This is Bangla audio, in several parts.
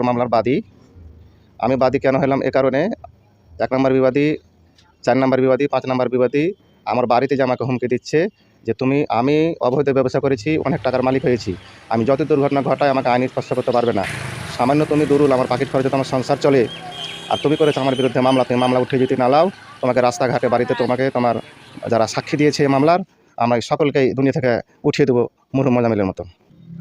মামলার বাদী। আমি বাদী কেন হলাম? এ কারণে এক নম্বর বিবাদী, চার নম্বর বিবাদী, পাঁচ নম্বর বিবাদী আমার বাড়িতে যে আমাকে হুমকি দিচ্ছে যে তুমি, আমি অবৈধ ব্যবসা করেছি, অনেক টাকার মালিক হয়েছি। আমি যত দুর্ঘটনা ঘটায় আমাকে আইনি স্পর্শ করতে পারবে না। সামান্য তুমি দুরুল আমার পাখির খরচে তোমার সংসার চলে। আর তুমি করেছ আমার বিরুদ্ধে মামলা, তুমি মামলা উঠে যদি না লাও তোমাকে রাস্তাঘাটে, বাড়িতে তোমাকে তোমার যারা সাক্ষী দিয়েছে এই মামলার, আমরা সকলকেই দুনিয়া থেকে উঠিয়ে দেবো মুরুম মজামিলের মতো।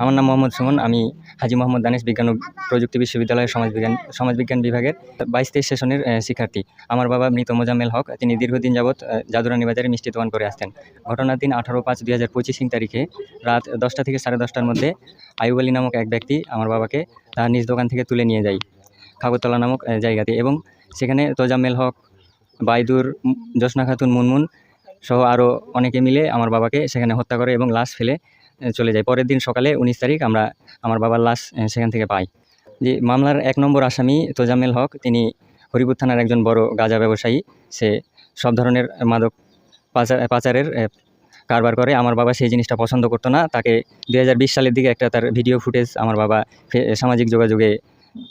আমার নাম মোহাম্মদ সুমন, আমি হাজি মোহাম্মদ দানিশ বিজ্ঞান ও প্রযুক্তি বিশ্ববিদ্যালয়ের সমাজবিজ্ঞান সমাজবিজ্ঞান বিভাগের বাইশ তেইশ সেশনের শিক্ষার্থী। আমার বাবা মৃত মোজাম্মেল হক, তিনি দীর্ঘদিন যাবৎ জাদুরানী বাজারে মিষ্টি দোকান করে আসতেন। ঘটনার দিন আঠারো পাঁচ দুই হাজার পঁচিশ তারিখে রাত দশটা থেকে সাড়ে দশটার মধ্যে আয়ুব আলী নামক এক ব্যক্তি আমার বাবাকে তার নিজ দোকান থেকে তুলে নিয়ে যায় খাগরতলা নামক জায়গাতে এবং সেখানে তোজাম্মেল হক, বাইদুর জোসনা খাতুন, মুনমুন সহ আরও অনেকে মিলে আমার বাবাকে সেখানে হত্যা করে এবং লাশ ফেলে চলে যায়। পরের দিন সকালে উনিশ তারিখ আমরা আমার বাবার লাশ সেখান থেকে পাই। যে মামলার এক নম্বর আসামি তোজামেল হক, তিনি হরিপুর থানার একজন বড় গাঁজা ব্যবসায়ী। সে সব ধরনের মাদক পাচার, পাচারের কারবার করে। আমার বাবা সেই জিনিসটা পছন্দ করতো না। তাকে দু হাজার বিশ সালের দিকে একটা তার ভিডিও ফুটেজ আমার বাবা সামাজিক যোগাযোগে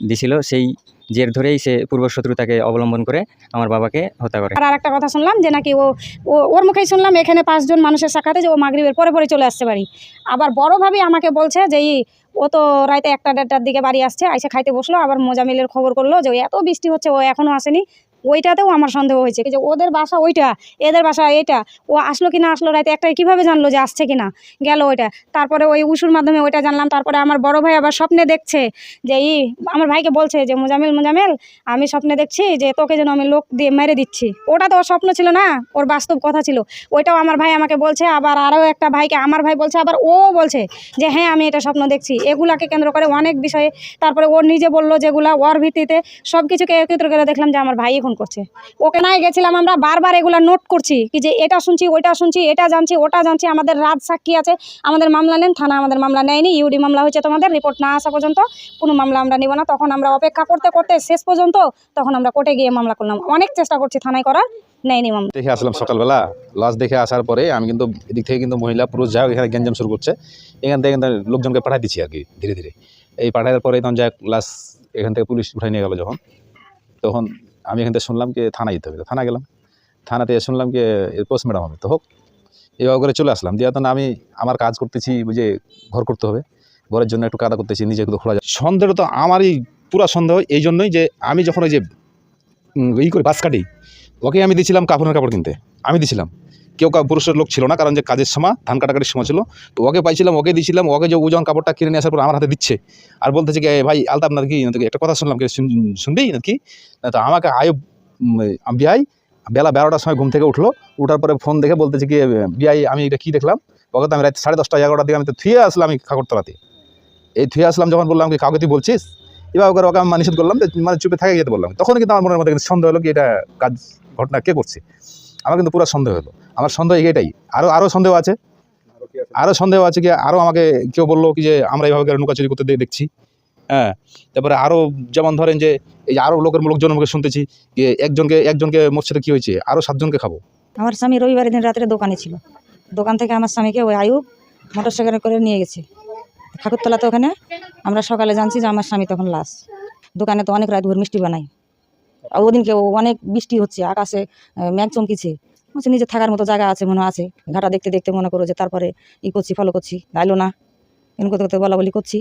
দিছিল, সেই জের ধরেই সে পূর্বশত্রুতাকে অবলম্বন করে আমার বাবাকে হত্যা করে। আর একটা কথা শুনলাম যে নাকি ও ওর মুখেই শুনলাম এখানে পাঁচজন মানুষের সাক্ষাতে যে ও মাগরীবের পরে পরে চলে আসতে পারি আবার বড় ভাবি আমাকে বলছে যে ও তো রাতে একটা দেড়টার দিকে বাড়ি আসছে, আইসে খাইতে বসল, আবার মোজামিলের খবর করল যে এত বৃষ্টি হচ্ছে, ও এখনও আসেনি। ওইটাতেও আমার সন্দেহ হয়েছে যে ওদের বাসা ওইটা, এদের বাসা এটা। ও আসলো কি না আসলো রাতে একটা কীভাবে জানলো যে আসছে কি না? গেল ওইটা। তারপরে ওই উসুর মাধ্যমে ওইটা জানলাম। তারপরে আমার বড় ভাই আবার স্বপ্নে দেখছে যে, ই, আমার ভাইকে বলছে যে মোজামিল মোজামিল আমি স্বপ্নে দেখছি যে, তোকে যেন আমি লোক দিয়ে মেরে দিচ্ছি। ওটা তো ওর স্বপ্ন ছিল না, ওর বাস্তব কথা ছিল। ওইটাও আমার ভাই আমাকে বলছে, আবার আরও একটা ভাইকে, আমার ভাই বলছে, আবার ও বলছে যে হ্যাঁ আমি এটা স্বপ্ন দেখছি। এগুলাকে কেন্দ্র করে অনেক বিষয়ে। তারপরে ওর নিজে বলল যেগুলা ওর ভিত্তিতে সব কিছুকে একত্র করে দেখলাম যে, আমার ভাই এখন করছে। ওকে নাই গেছিলাম আমরা, বারবার এগুলা নোট করছি কি যে এটা শুনছি, ওইটা শুনছি, এটা জানছি, ওটা জানছি, আমাদের রাত সাক্ষী আছে, আমাদের মামলা নেন, থানা আমাদের মামলা নেয়নি ইউডি মামলা হয়েছে তোমাদের রিপোর্ট না আসা পর্যন্ত কোনো মামলা আমরা নিব না। তখন আমরা অপেক্ষা করতে করতে শেষ পর্যন্ত তখন আমরা কোর্টে গিয়ে মামলা করলাম। অনেক চেষ্টা করছি থানায় করার, নেয়নি মামলা। দেখে আসলাম সকালবেলা লাশ দেখে আসার পরে আমি কিন্তু এদিক থেকে কিন্তু মহিলা, পুরুষ যাই এখানে গ্যাঞ্জাম শুরু করছে। এখান থেকে লোকজনকে পাঠাই দিচ্ছি আর কি, ধীরে ধীরে। এই পাঠানোর পরে তখন যাক লাশ এখান থেকে পুলিশ উঠাই নিয়ে গেল যখন। তখন আমি এখান থেকে শুনলাম কি থানা যেতে হবে। থানা গেলাম। থানাতে শুনলাম কি এর পোস্ট ম্যাডাম হবে। তো হোক, এভাবে করে চলে আসলাম। দিয়ে তখন আমি আমার কাজ করতেছি বুঝে ঘর করতে হবে। ঘরের জন্য একটু কাদা করতেছি, নিজে একটু খোলা যায়। সন্দেহ তো আমারই, পুরো সন্দেহ। এই জন্যই যে আমি যখন ওই যে ই করি বাস কাটি, ওকে আমি দিয়েছিলাম কাপড়ের কাপড় কিনতে। আমি দিয়েছিলাম কেউ পুরুষের লোক ছিল না, কারণ যে কাজের সময় ধান কাটাকাটির সময় ছিল। তো ওকে পাইছিলাম, ওকে দিয়েছিলাম ওকে যে ওজন কাপড়টা কিনে নিয়ে আসার পর আমার হাতে দিচ্ছে। আর বলতেছে কি, "এ ভাই আলতাপ নাকি একটা কথা শুনলাম কি, শুন- শুনবি নাকি? তো আমাকে আয়ব বিআই, বেলা বারোটার সময় ঘুম থেকে উঠল। উঠার পরে ফোন দেখে বলতেছে কি বিআই, আমি এটা কী দেখলাম? ওকে তো আমি রাত সাড়ে দশটা, এগারোটার দিকে আমি তো থুয়ে আসলাম আমি এই থুয়ে আসলাম, যখন বললাম কি, কাউকে তুই বলছিস? এবার ওকে ওকে আমি নিষেধ করলাম মানে চুপে থাকে যেতে বললাম। তখন কিন্তু আমার মনের মধ্যে সন্দেহ হলো কি, এটা কাজ, ঘটনা কে করছে? আমার কিন্তু পুরো সন্দেহ হলো। আমার সন্দেহ এটাই। আরও আরও সন্দেহ আছে। আরও সন্দেহ আছে কি আরও আমাকে কেউ বলল কি যে, আমরা এইভাবে করে লুকাচুরি করতে দেখছি। হ্যাঁ তারপরে আরও যেমন ধরেন যে, এই আরও লোকের লোকজন মুখে শুনতেছি যে, একজনকে একজনকে মোর সাথে কী হয়েছে? আরও সাতজনকে খাব। আমার স্বামী রবিবারের দিন রাত্রে দোকানে ছিল। দোকান থেকে আমার স্বামীকে ওই আয়ুব মোটর সাইকেলে করে নিয়ে গেছে। ঠাকুরতলাতে ওখানে। আমরা সকালে জানছি যে, আমার স্বামী তখন লাশ। দোকানে তো অনেক রাত ভোর মিষ্টি আর ওদিনকে অনেক বৃষ্টি হচ্ছে আকাশে মেঘ চমকিছে। বলছে নিজে থাকার মতো জায়গা আছে মনে হয় আছে। ঘাটা দেখতে দেখতে মনে করো যে তারপরে ই করছি ফলো করছি। দাইলো না। এরকম করতে করতে বলা বলি করছি।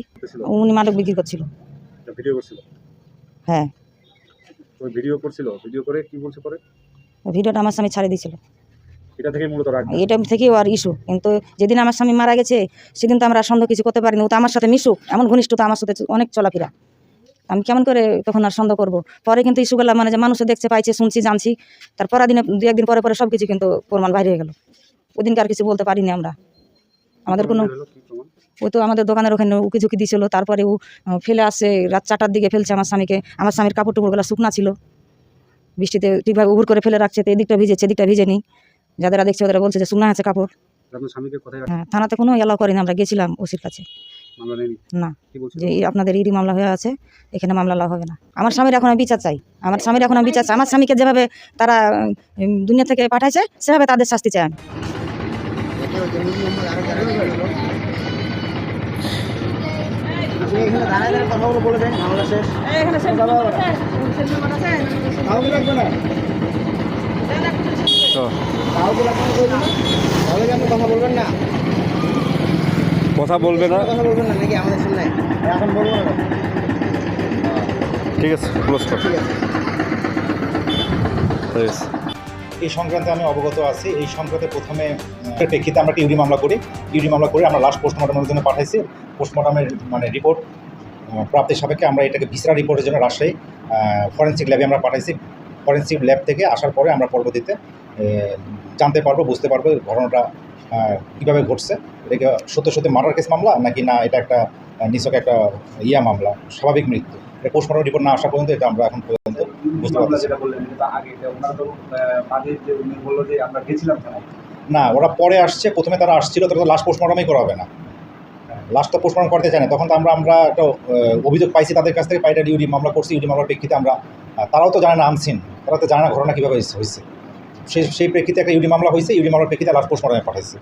উনি মাদক বিক্রি করছিল। হ্যাঁ। ভিডিও করছিল? ভিডিও করে কি বলছে পরে? ভিডিওটা আমার স্বামী ছাড়ে দিয়েছিল। এটা থেকে মূলত রাগ এটা থেকেও আর ইস্যু কিন্তু যেদিন আমার স্বামী মারা গেছে সেদিন তো আমরা সন্দেহ কিছু করতে পারিনি। ও তো আমার সাথে মিশুক। এমন ঘনিষ্ঠতা আমার সাথে অনেক চলাফেরা। আমি কেমন করে তখন আর সন্দেহ করব? পরে কিন্তু ইস্যুগুলো মানে যে মানুষে দেখছে পাইছে শুনছি জানছি। তারপর দিনে দু একদিন পরে পরে সব কিছু কিন্তু প্রমাণ বাইরে হয়ে গেল। ওদিনকে আর কিছু বলতে পারিনি আমরা। আমাদের কোনো ও তো আমাদের দোকানের ওখানে উকি ঝুঁকি দিয়েছিল তারপরে ও ফেলে আসছে রাত চারটার দিকে ফেলছে আমার স্বামীকে। আমার স্বামীর কাপড় টুপড়গুলো শুকনা ছিল। বৃষ্টিতে ঠিকভাবে উহুর করে ফেলে রাখছে তো এদিকটা ভিজেছে এদিকটা ভিজেনি। যাদেরা দেখছে ওদের বলছে যে শুকনা আছে কাপড়। হ্যাঁ থানাতে কোনো এলাও করেনি আমরা গেছিলাম ওসির কাছে। না। যে আপনাদের ইডি মামলা হয়ে আছে এখানে মামলা লাভ হবে না। আমার স্বামীর এখন আমি বিচার চাই। আমার স্বামীর এখন আমি বিচার চাই। আমার স্বামীকে যেভাবে তারা দুনিয়া থেকে পাঠাইছে সেভাবে তাদের শাস্তি চাই আমি। কথা বলবেন না? কথা বলবে না। কথা বলবেন না নাকি আমাদের সামনে? এখন বলব না। ঠিক আছে ক্লোজ কর। এই সংক্রান্তে আমি অবগত আছি। এই সংক্রান্তে প্রথমে প্রেক্ষিতে আমরা একটা ইউরি মামলা করি। ইউরি মামলা করে আমরা লাস্ট পোস্টমর্টমের জন্য পাঠাইছি। পোস্টমর্টমের মানে রিপোর্ট প্রাপ্তির সাপেক্ষে আমরা এটাকে ভিসরা রিপোর্টের জন্য রাজশাহী ফরেন্সিক ল্যাবে আমরা পাঠাইছি। ফরেন্সিক ল্যাব থেকে আসার পরে আমরা পরবর্তীতে জানতে পারব বুঝতে পারব ঘটনাটা কীভাবে ঘটছে? এটাকে সত্য সত্যি মার্ডার কেস মামলা? নাকি না এটা একটা নিছক একটা ইয়া মামলা? স্বাভাবিক মৃত্যু? এটা পোস্টমর্টম রিপোর্ট না আসা পর্যন্ত এটা আমরা এখন পর্যন্ত বুঝতে পারছি এটা এটা না ওরা পরে আসছে প্রথমে তারা আসছিল তারা তো লাস্ট পোস্টমর্টমই করা হবে না। লাস্ট তো পোস্টমর্টম করতে চায় না তখন তো আমরা আমরা একটা অভিযোগ পাইছি তাদের কাছ থেকে পাইটা ইউডি মামলা করছি ইউডি মামলার প্রেক্ষিতে আমরা তারাও তো জানে না আনসিন তারা তো জানে না ঘটনা কীভাবে হয়েছে সেই সেই প্রেক্ষিতে একটা ইউডি মামলা হয়েছে ইউডি মামলার প্রেক্ষিতে লাস্ট পোস্টমর্টমে পাঠাইছে।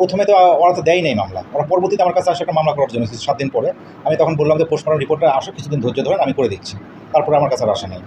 প্রথমে তো ওরা তো দেয় নাই মামলা। ওরা পরবর্তীতে আমার কাছে আসে একটা মামলা করার জন্য সাত দিন পরে। আমি তখন বললাম যে পোস্টমর্টম রিপোর্টটা আসো কিছুদিন ধৈর্য ধরেন আমি করে দিচ্ছি। তারপরে আমার কাছে আর আসে নাই।